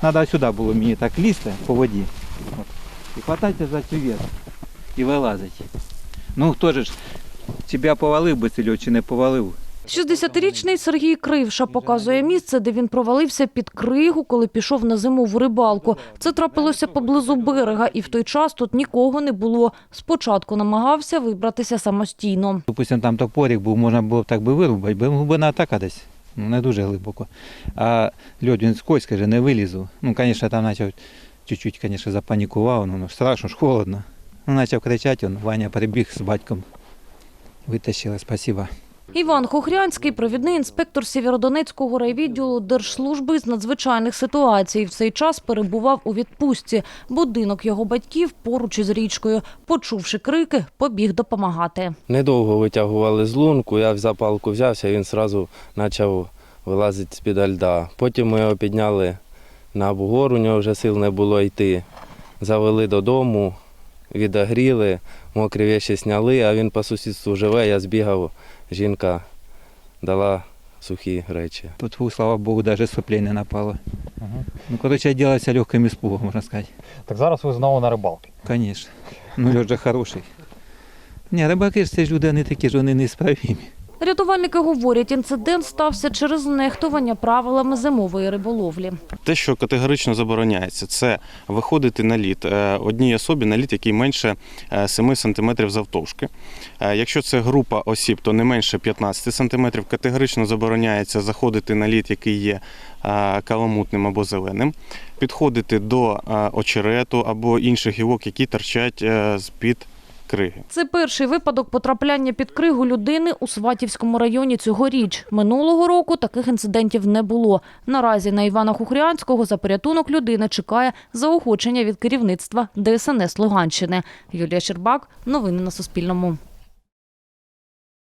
Треба сюди було мені так лізти по воді. От. І хватайте за цю ветку. І вилазить. Ну хто ж тебе повалив би цільов чи не повалив? 60-річний Сергій Кривша показує місце, де він провалився під кригу, коли пішов на зимову рибалку. Це трапилося поблизу берега, і в той час тут нікого не було. Спочатку намагався вибратися самостійно. Допустим, там топорик був, можна було б так би вирубати, бо глибина така десь. Ну, не дуже глибоко. А льод він скользкий, каже, не вилізу. Ну, звісно, там почав чуть-чуть, звісно, запанікував, ну, ну страшно ж холодно. Ну, почав кричати, он, Ваня прибіг з батьком. Витащили, спасибо. Іван Хохрянський, провідний інспектор Сєвєродонецького райвідділу Держслужби з надзвичайних ситуацій. В цей час перебував у відпустці. Будинок його батьків поруч із річкою. Почувши крики, побіг допомагати. Недовго витягували з лунку, я за палку взявся, він одразу почав вилазити з-під льда. Потім ми його підняли на бугор, у нього вже сил не було йти. Завели додому, відогріли, мокрі віші зняли, а він по сусідству живе, я збігав, жінка дала сухі речі. Тут, слава Богу, навіть соплі не напало. Ну, коротше, ділася легким іспугом, можна сказати. Так зараз ви знову на рибалки. Звісно. Ну, льот же хороший. Ні, рибаки ж це ж люди, не такі ж, вони несправімі. Рятувальники говорять, інцидент стався через нехтування правилами зимової риболовлі. Те, що категорично забороняється, це виходити на лід е, одній особі на лід, який менше е, 7 см завтовшки. Е, Якщо це група осіб, то не менше 15 см. Категорично забороняється заходити на лід, який є е, каламутним або зеленим, підходити до е, очерету або інших гілок, які торчать е, з-під криги. Це перший випадок потрапляння під кригу людини у Сватівському районі цьогоріч. Минулого року таких інцидентів не було. Наразі на Івана Хухрянського за порятунок людини чекає заохочення від керівництва ДСНС Луганщини. Юлія Щербак. Новини на Суспільному.